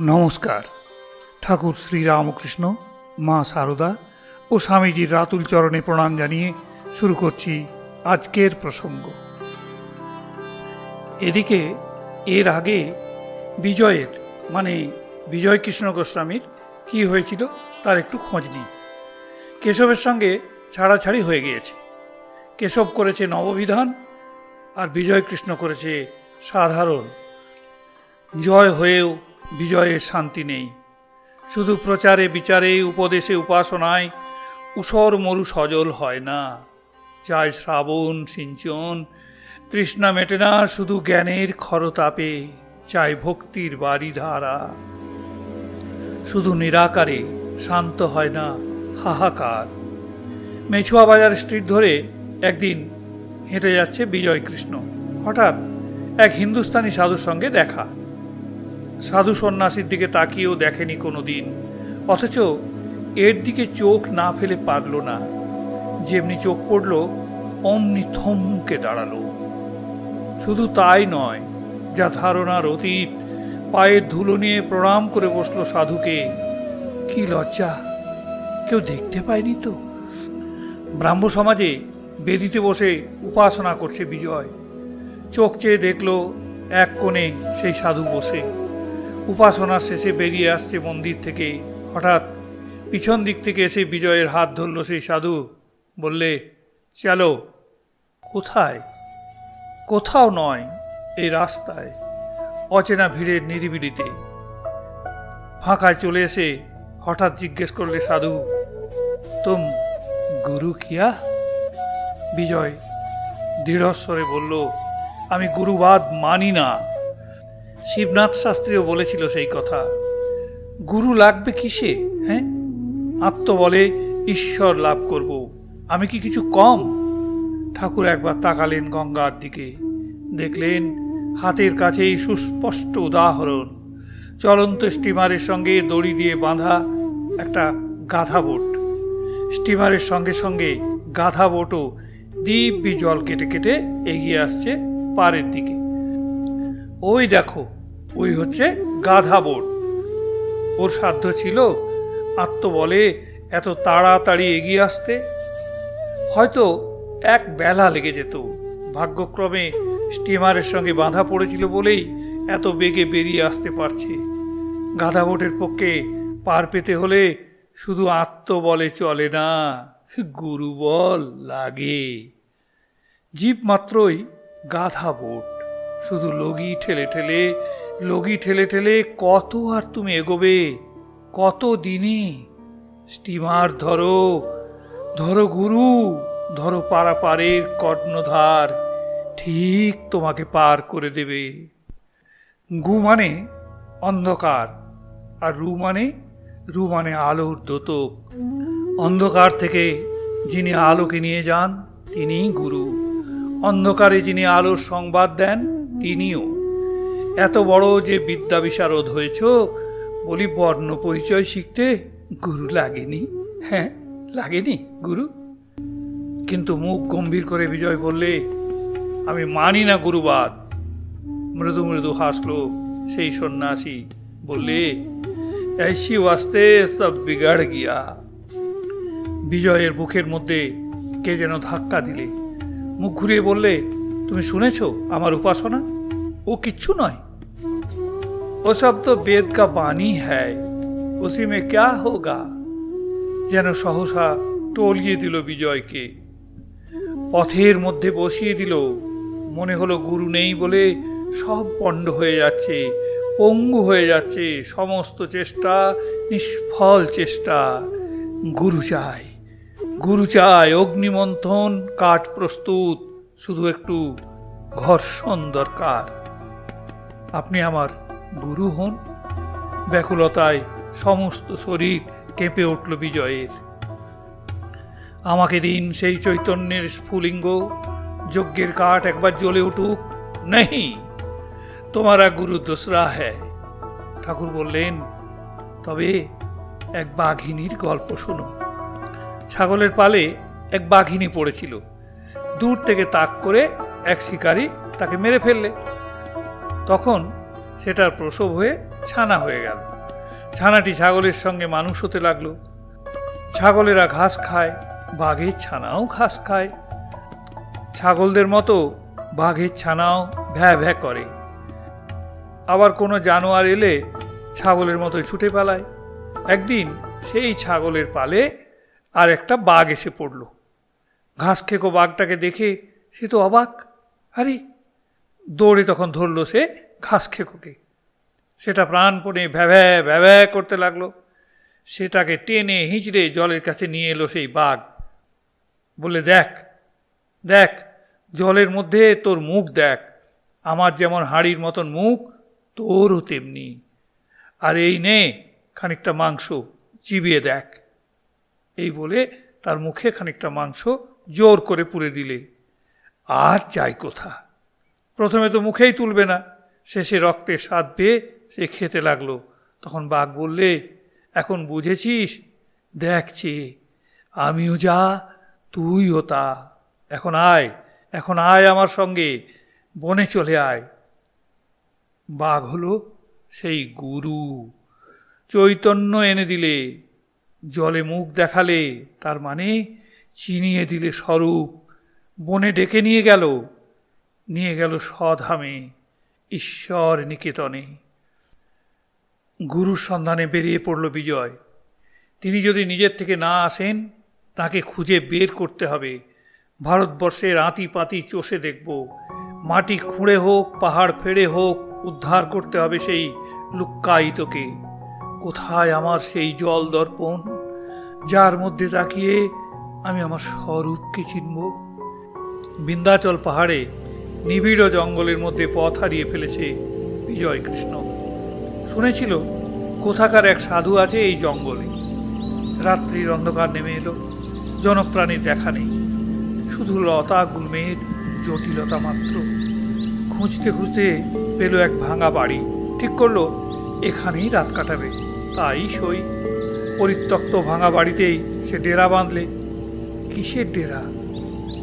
নমস্কার। ঠাকুর শ্রীরামকৃষ্ণ, মা সারদা ও স্বামীজির রাতুল চরণে প্রণাম জানিয়ে শুরু করছি আজকের প্রসঙ্গ। এদিকে এর আগে বিজয়ের মানে বিজয় কৃষ্ণ গোস্বামীর কি হয়েছিল তার একটু খোঁজ নিই। কেশবের সঙ্গে ছাড়াছাড়ি হয়ে গিয়েছে। কেশব করেছে নববিধান আর বিজয় কৃষ্ণ করেছে সাধারণ। জয় হয়েও বিজয়ের শান্তি নেই। শুধু প্রচারে বিচারে, উপদেশে উপাসনায় উসর মরু সজল হয় না। চাই শ্রাবণ, সিঞ্চন, তৃষ্ণা মেটে না, শুধু জ্ঞানের খরতাপে চাই ভক্তির বাড়ি ধারা শুধু নিরাকারে শান্ত হয় না, হাহাকার। মেছুয়া বাজার স্ট্রিট ধরে একদিন হেঁটে যাচ্ছে বিজয় কৃষ্ণ হঠাৎ এক হিন্দুস্তানি সাধুর সঙ্গে দেখা। সাধু সন্ন্যাসীর দিকে তাকিয়েও দেখেনি কোনো দিন অথচ এর দিকে চোখ না ফেলে পারল না। যেমনি চোখ পড়ল, অমনি থমকে দাঁড়াল। শুধু তাই নয় যা ধারণার অতীত পায়ের ধুলো নিয়ে প্রণাম করে বসল সাধুকে। কি লজ্জা, কেউ দেখতে পায়নি তো? ব্রাহ্ম সমাজে বেদিতে বসে উপাসনা করছে বিজয়। চোখ চেয়ে দেখল, এক কোণে সেই সাধু বসে। উপাসনার শেষে বেরিয়ে আসছে মন্দির থেকে। হঠাৎ পিছন দিক থেকে এসে বিজয়ের হাত ধরল সেই সাধু। বললে, চলো, কোথায়? কোথাও নয় এই রাস্তায়, অচেনা ভিড়ের নিরিবিলিতে। ফাঁকায় চলে এসে হঠাৎ জিজ্ঞেস করলে সাধু, তুম গুরু কিয়া? বিজয় দৃঢ়স্বরে বলল, আমি গুরুবাদ মানি না। শিবনাথ শাস্ত্রীও বলেছিল সেই কথা। গুরু লাগবে কিসে হ্যাঁ? আত্ম বলে, ঈশ্বর লাভ করব। আমি কি কিছু কম? ঠাকুর একবার তাকালেন গঙ্গার দিকে। দেখলেন হাতের কাছেই সুস্পষ্ট উদাহরণ। চলন্ত স্টিমারের সঙ্গে দড়ি দিয়ে বাঁধা একটা গাধা বোট। স্টিমারের সঙ্গে সঙ্গে গাধা বোটও দিব্যি জল কেটে কেটে এগিয়ে আসছে পাড়ের দিকে। ওই দেখো ওই হচ্ছে গাধা বোট। ওর সাধ্য ছিল আত্ম বলে এত তাড়াতাড়ি এগিয়ে আসতে। হয়তো এক বেলা লেগে যেত। ভাগ্যক্রমে স্টিমারের সঙ্গে বাঁধা পড়েছিল বলেই এত বেগে বেরিয়ে আসতে পারছে। গাধা বোটের পক্ষে পার পেতে হলে শুধু আত্ম বলে চলে না গুরু বল লাগে। জীব মাত্রই গাধা বোট। শুধু লগি ঠেলে ঠেলে, লগি ঠেলে ঠেলে কত আর তুমি এগোবে? কত দিনে? স্টিমার ধরো ধরো গুরু, ধরো পারাপারের কর্ণধার, ঠিক তোমাকে পার করে দেবে। গু মানে অন্ধকার, আর রু মানে রু মানে আলোর দোতক। অন্ধকার থেকে যিনি আলোকে নিয়ে যান, তিনিই গুরু। অন্ধকারে যিনি আলোর সংবাদ দেন তিনিও এত বড় যে বিদ্যা বিশারদ হয়েছ বলি বর্ণ পরিচয় শিখতে গুরু লাগেনি হ্যাঁ লাগেনি গুরু কিন্তু মুখ গম্ভীর করে বিজয় বললে আমি মানি না গুরুবাদ মৃদু মৃদু হাসলো সেই সন্ন্যাসী বললে ऐसी वास्ते সব বিগাড় গিয়া বিজয়ের বুকের মধ্যে কে যেন ধাক্কা দিলে মুখ ঘুরিয়ে বললে, তুমি শুনেছ আমার উপাসনা? ও কিচ্ছু নয়। ও সব তো বেদ কা বাণী হ্যায়। উসি মে ক্যা হোগা? যেন সহসা টলিয়ে দিল বিজয়কে। পথের মধ্যে বসিয়ে দিল। মনে হলো গুরু নেই বলে সব পণ্ড হয়ে যাচ্ছে। পঙ্গু হয়ে যাচ্ছে। সমস্ত চেষ্টা নিষ্ফল চেষ্টা। গুরু চাই গুরু চায় অগ্নিমন্থন, কাঠ প্রস্তুত, শুধু একটু ঘর্ষণ দরকার। আপনি আমার গুরু হন। ব্যাকুলতায় সমস্ত শরীর কেঁপে উঠল বিজয়ের। আমাকে দিন সেই চৈতন্যের স্ফুলিঙ্গ, যজ্ঞের কাঠ একবার জ্বলে উঠুক। নেই তোমারা গুরু দোসরা হ্যায়। ঠাকুর বললেন, তবে এক বাঘিনীর গল্প শোনো। ছাগলের পালে এক বাঘিনী পড়েছিল। দূর থেকে তাক করে এক শিকারী তাকে মেরে ফেললে। তখন সেটার প্রসব হয়ে ছানা হয়ে গেল। ছানাটি ছাগলের সঙ্গে মানুষ হতে লাগল। ছাগলেরা ঘাস খায়, বাঘের ছানাও ঘাস খায়। ছাগলদের মতো বাঘের ছানাও ভ্যা ভ্যা করে। আবার কোনো জানোয়ার এলে ছাগলের মতো ছুটে পালায়। একদিন সেই ছাগলের পালে আর একটা বাঘ এসে পড়ল। ঘাস খেকো বাঘটাকে দেখে সে তো অবাক। আরে, দৌড়ে তখন ধরলো সে ঘাস খেকোকে। সেটা প্রাণপণে ভ্যাভ্যা ভ্যাভ্যা করতে লাগল। সেটাকে টেনে হিঁচড়ে জলের কাছে নিয়ে এলো সেই বাঘ। বলে দেখ দেখ, জলের মধ্যে তোর মুখ দেখ। আমার যেমন হাড়ির মতন মুখ, তোরও তেমনি। আর এই নে খানিকটা মাংস, চিবিয়ে দেখ। এই বলে তার মুখে খানিকটা মাংস জোর করে পুড়ে দিলে। আর চাই কোথা? প্রথমে তো মুখেই তুলবে না। শেষে রক্তের স্বাদ পেয়ে সে খেতে লাগল। তখন বাঘ বললে, এখন বুঝেছিস? দেখছি আমিও যা, তুইও তা। এখন আয় এখন আয় আমার সঙ্গে, বনে চলে আয়। বাঘ হলো সেই গুরু। চৈতন্য এনে দিলে। জলে মুখ দেখালে, তার মানে চিনিয়ে দিলে স্বরূপ, বনে ডেকে নিয়ে গেল নিয়ে গেল স্বধামে, ঈশ্বর নিকেতনে। গুরুর সন্ধানে বেরিয়ে পড়ল বিজয়। তিনি যদি নিজের থেকে না আসেন, তাকে খুঁজে বের করতে হবে। ভারতবর্ষের আঁতি পাতি চষে দেখব। মাটি খুঁড়ে হোক, পাহাড় ফেড়ে হোক, উদ্ধার করতে হবে সেই লুক্কায়িতকে। কোথায় আমার সেই জল দর্পণ? যার মধ্যে তাকিয়ে আমি আমার স্বরূপকে চিনব। বিন্ধ্যাচল পাহাড়ে নিবিড় জঙ্গলের মধ্যে পথ হারিয়ে ফেলেছে বিজয় কৃষ্ণ শুনেছিল, কোথাকার এক সাধু আছে এই জঙ্গলে। রাত্রির অন্ধকার নেমে এলো জনপ্রাণীর দেখা নেই। শুধু লতা গুলমের জটিলতা মাত্র। খুঁজতে খুঁজতে পেল এক ভাঙা বাড়ি। ঠিক করল, এখানেই রাত কাটাবে। তাই সই। পরিত্যক্ত ভাঙা বাড়িতেই সে ডেরা বাঁধলে। কিসের ডেরা?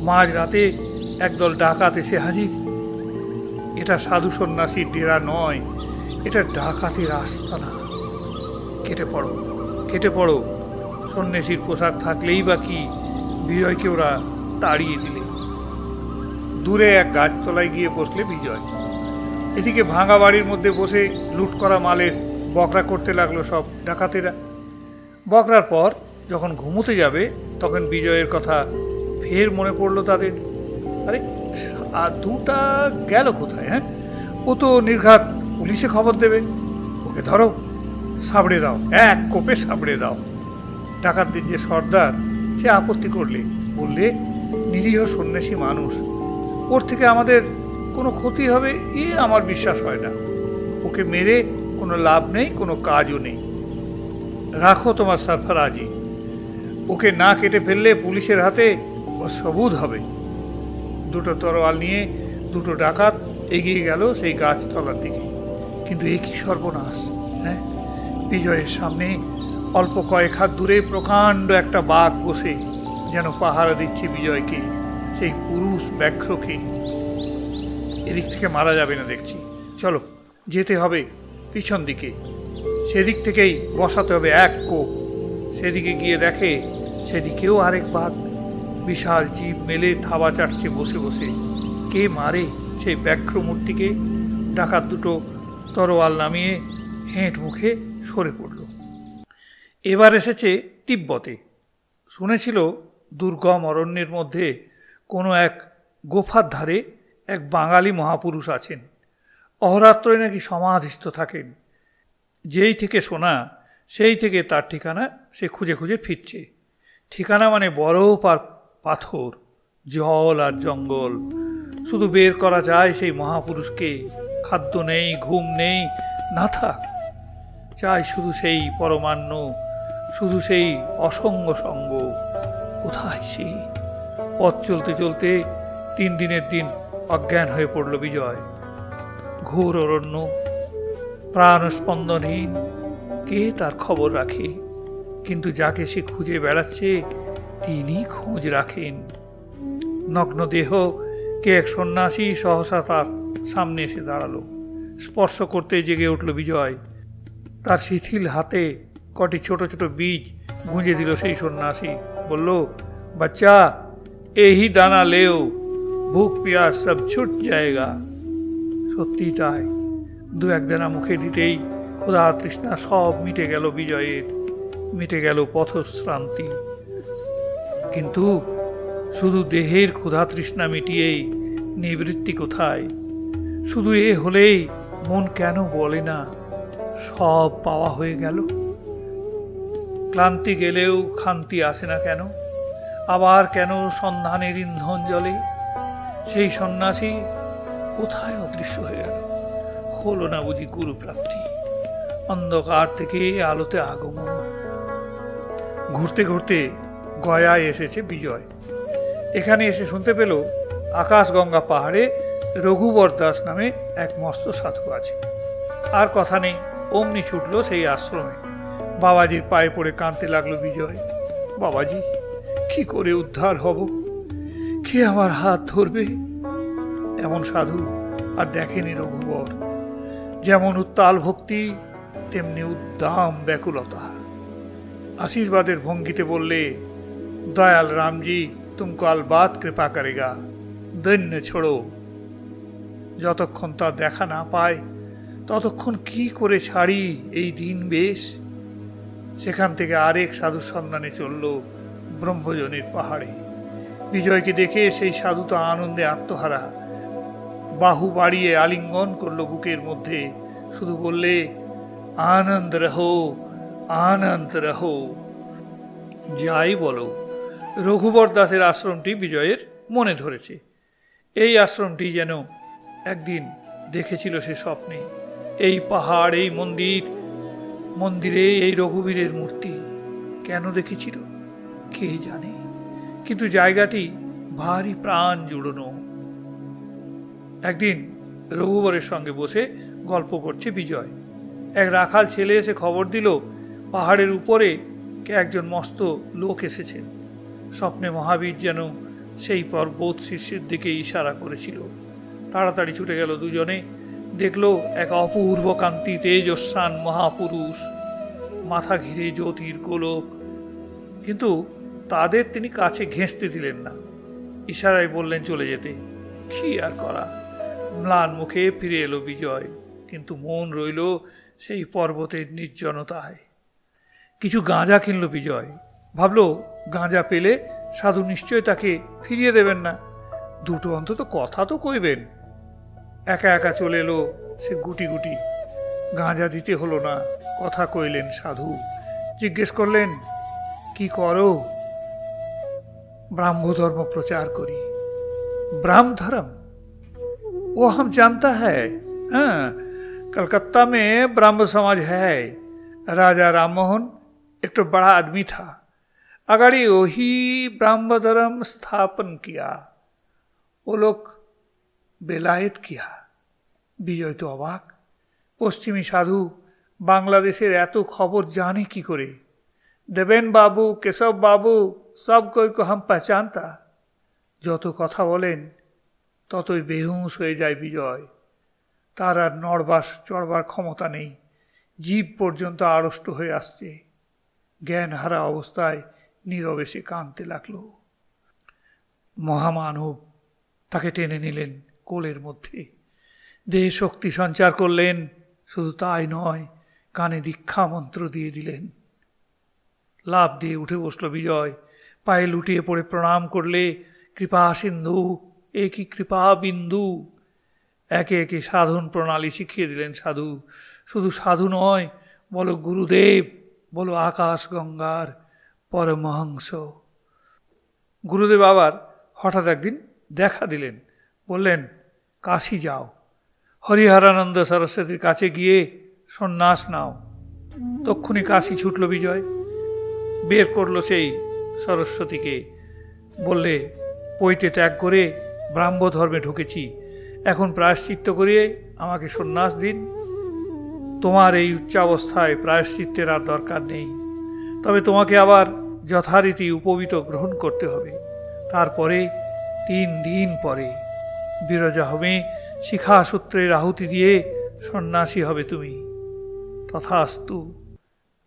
মাঝ রাতে একদল ডাকাত এসে হাজির। এটা সাধু সন্ন্যাসীর ডেরা নয়, এটা ডাকাতের আস্তানা। কেটে পড়ো কেটে পড়ো। সন্ন্যাসীর পোশাক থাকলেই বা কি বিজয়কে ওরা তাড়িয়ে দিলে। দূরে এক গাছতলায় গিয়ে বসলে বিজয়। এদিকে ভাঙা বাড়ির মধ্যে বসে লুট করা মালের বকরা করতে লাগল সব ডাকাতেরা। বকরার পর যখন ঘুমোতে যাবে, তখন বিজয়ের কথা ফের মনে পড়ল তাদের। আরে আর দুটা গেল কোথায় হ্যাঁ? ও তো নির্ঘাত পুলিশে খবর দেবে। ওকে ধরো, সাবড়ে দাও, এক কোপে সাবড়ে দাও। ডাকাতদের যে সর্দার, সে আপত্তি করলে, বললে, নিরীহ সন্ন্যাসী মানুষ, ওর থেকে আমাদের কোনো ক্ষতি হবে, এ আমার বিশ্বাস হয় না। ওকে মেরে কোনো লাভ নেই, কোনো কাজও নেই। রাখো তোমার সারফারাজি। ওকে না কেটে ফেললে পুলিশের হাতে ও সবুজ হবে। দুটো তরোয়াল নিয়ে দুটো ডাকাত এগিয়ে গেল সেই গাছতলার দিকে। কিন্তু এ কি সর্বনাশ হ্যাঁ? বিজয়ের সামনে অল্প কয়েক হাত দূরে প্রকাণ্ড একটা বাঘ বসে যেন পাহারা দিচ্ছে বিজয়কে, সেই পুরুষ ব্যাঘ্রকে। এদিক থেকে মারা যাবে না দেখছি। চলো, যেতে হবে। পিছন দিকে। সেদিক থেকেই বসাতে হবে এক কোপ। সেদিকে গিয়ে দেখে সেদিকেও আরেক বাঘ। বিশাল জীব মেলে থাবা চাটছে বসে বসে। কে মারে সেই ব্যাঘ্র মূর্তিকে? ডাকাত দুটো তরোয়াল নামিয়ে হেঁট মুখে সরে পড়ল। এবার এসেছে তিব্বতে। শুনেছিল দুর্গম অরণ্যের মধ্যে কোনো এক গোফার ধারে এক বাঙালি মহাপুরুষ আছেন। অহরাত্রই নাকি সমাধিস্থ থাকেন। যেই থেকে শোনা সেই থেকে তার ঠিকানা সে খুঁজে খুঁজে ফিরছে। ঠিকানা মানে বরফ আর পাথর, জল আর জঙ্গল। শুধু বের করা যায় সেই মহাপুরুষকে। খাদ্য নেই, ঘুম নেই, না থাক। চাই শুধু সেই পরমান্ন, শুধু সেই অসঙ্গ সঙ্গ। কোথায় সে? পথ চলতে চলতে তিন দিনের দিন অজ্ঞান হয়ে পড়ল বিজয়। ঘোর অরণ্য প্রাণ স্পন্দনহীন কে তার খবর রাখে? কিন্তু যাকে সে খুঁজে বেড়াচ্ছে, তিনি খোঁজ রাখেন। নগ্ন দেহ কে এক সন্ন্যাসী সহসা তার সামনে এসে দাঁড়াল। স্পর্শ করতে জেগে উঠল বিজয়। তার শিথিল হাতে কটি ছোট ছোট বীজ গুঁজে দিল সেই সন্ন্যাসী। বলল, বাচ্চা, এই দানা লেও। ভুক পিয়াস সব ছুট জায়গা সত্যি তাই দু এক দানা মুখে দিতেই ক্ষুধা তৃষ্ণা সব মিটে গেল বিজয়ের, মিটে গেল পথশ্রান্তি। কিন্তু শুধু দেহের ক্ষুধা তৃষ্ণা মিটিয়েই নিবৃত্তি কোথায়? শুধু এ হলেই মন কেন বলে না, সব পাওয়া হয়ে গেল? ক্লান্তি গেলেও খান্তি আসে না কেন? আবার কেন সন্ধানের ইন্ধন জলে সেই সন্ন্যাসী কোথায় অদৃশ্য হয়ে গেল? হলো না বুঝি গুরু প্রাপ্তি অন্ধকার থেকে আলোতে আগমন। ঘুরতে ঘুরতে গয়ায় এসেছে বিজয়। এখানে এসে শুনতে পেল আকাশগঙ্গা পাহাড়ে রঘুবর দাস নামে এক মস্ত সাধু আছে। আর কথা নেই, অমনি ছুটল সেই আশ্রমে। বাবাজির পায়ে পড়ে কাঁদতে লাগল বিজয়। বাবাজি, কি করে উদ্ধার হব? কে আমার হাত ধরবে? এমন সাধু আর দেখেনি রঘুবর। যেমন উত্তাল ভক্তি, তেমনি উদ্দাম ব্যাকুলতা। আশীর্বাদের ভঙ্গিতে বললে, দয়াল রামজি তুমকো আলবাত কৃপা করেগা, দৈন্য ছোড়ো। যতক্ষণ তা দেখা না পায়, ততক্ষণ কি করে ছাড়ি এই দিন বেশ? সেখান থেকে আরেক সাধু সন্ধানে চলল ব্রহ্মজনীর পাহাড়ে। বিজয়কে দেখে সেই সাধু তো আনন্দে আত্মহারা। বাহু বাড়িয়ে আলিঙ্গন করল বুকের মধ্যে। শুধু বললে, আনন্দ রহো আনন্দ রহো। যাই বলো, রঘুবর দাসের আশ্রমটি বিজয়ের মনে ধরেছে। এই আশ্রমটি যেন একদিন দেখেছিল সে স্বপ্নে। এই পাহাড়, এই মন্দির, মন্দিরে এই রঘুবীরের মূর্তি কেন দেখেছিল? কে জানে? কিন্তু জায়গাটি ভারী প্রাণ জুড়োনো। একদিন রঘুবরের সঙ্গে বসে গল্প করছে বিজয়। এক রাখাল ছেলে এসে খবর দিল, পাহাড়ের উপরে একজন মস্ত লোক এসেছেন স্বপ্নে মহাবীর যেন সেই পর্বত শীর্ষের দিকে ইশারা করেছিল। তাড়াতাড়ি ছুটে গেল দুজনে। দেখল এক অপূর্ব কান্তি তেজস্বান মহাপুরুষ। মাথা ঘিরে জ্যোতির গোলক। কিন্তু তাদের তিনি কাছে ঘেঁষতে দিলেন না। ইশারায় বললেন চলে যেতে। কি আর করা? ম্লান মুখে ফিরে এলো বিজয়, কিন্তু মন রইল সেই পর্বতের নির্জনতায়। কিছু গাঁজা কিনল বিজয়। ভাবল, গাঁজা পেলে সাধু নিশ্চয় তাকে ফিরিয়ে দেবেন না। দুটো অন্তত কথা তো কইবেন। একা একা চলে এলো সে গুটি গুটি। গাঁজা দিতে হলো না, কথা কইলেন সাধু। জিজ্ঞেস করলেন, কি করো? ব্রাহ্মধর্ম প্রচার করি। ব্রাহ্মধরম? वो हम जानता है हाँ कलकत्ता में ब्राह्म समाज है राजा राममोहन एक तो बड़ा आदमी था अगाड़ी वही ब्राह्म धर्म स्थापन किया वो लोग বেলায়েত কিয়া বিজয় তো অবাক পশ্চিমী সাধু বাংলাদেশের এত খবর জানে কি করে দেবেন বাবু কেশব বাবু সব কই কো হাম পেচানতা যত কথা বলেন ততই বেহুশ হয়ে যায় বিজয়। তার আর নড়বাস চড়বার ক্ষমতা নেই। জীব পর্যন্ত আড়ষ্ট হয়ে আসছে। জ্ঞান হারা অবস্থায় নীরবে সে কাঁদতে লাগল। মহামানব তাকে টেনে নিলেন কোলের মধ্যে। দেহে শক্তি সঞ্চার করলেন, শুধু তাই নয়, কানে দীক্ষা মন্ত্র দিয়ে দিলেন। লাভ দিয়ে উঠে বসল বিজয়। পায়ে লুটিয়ে পড়ে প্রণাম করলে, কৃপা সিন্ধু এ কি কৃপা বিন্দু। একে একে সাধন প্রণালী শিখিয়ে দিলেন সাধু। শুধু সাধু নয়, বলো গুরুদেব, বলো আকাশ গঙ্গার পরমহংস। গুরুদেব আবার হঠাৎ একদিন দেখা দিলেন, বললেন, কাশি যাও। হরিহরানন্দ সরস্বতীর কাছে গিয়ে সন্ন্যাস নাও। তক্ষুনি কাশি ছুটল বিজয়। বের করল সেই সরস্বতীকে। বললে, পৈতে ত্যাগ করে ব্রাহ্ম ধর্মে ঢুকেছি। এখন প্রায়শ্চিত্ত করিয়ে আমাকে সন্ন্যাস দিন। তোমার এই উচ্চাবস্থায় প্রায়শ্চিত্তের আর দরকার নেই। তবে তোমাকে আবার যথারীতি উপবিত গ্রহণ করতে হবে। তারপরে তিন দিন পরে বিরজা হবে শিখা সূত্রের আহুতি দিয়ে সন্ন্যাসী হবে তুমি। তথাস্তু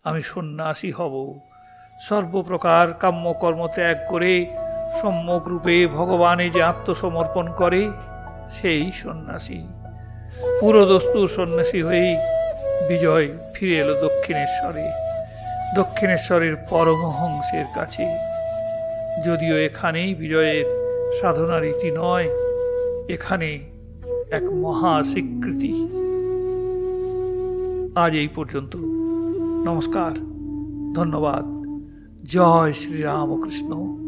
আমি সন্ন্যাসী হব। সর্বপ্রকার কাম্য কর্ম ত্যাগ করে সম্যক রূপে ভগবানে যে আত্মসমর্পণ করে, সেই সন্ন্যাসী। পুরোদস্তুর সন্ন্যাসী হয়েই বিজয় ফিরে এলো দক্ষিণেশ্বরে। দক্ষিণেশ্বরের পরমহংসের কাছে। যদিও এখানেই বিজয়ের সাধনা রীতি নয়, এখানে এক মহা স্বীকৃতি। আজ এই পর্যন্ত। নমস্কার, ধন্যবাদ। জয় শ্রীরামকৃষ্ণ।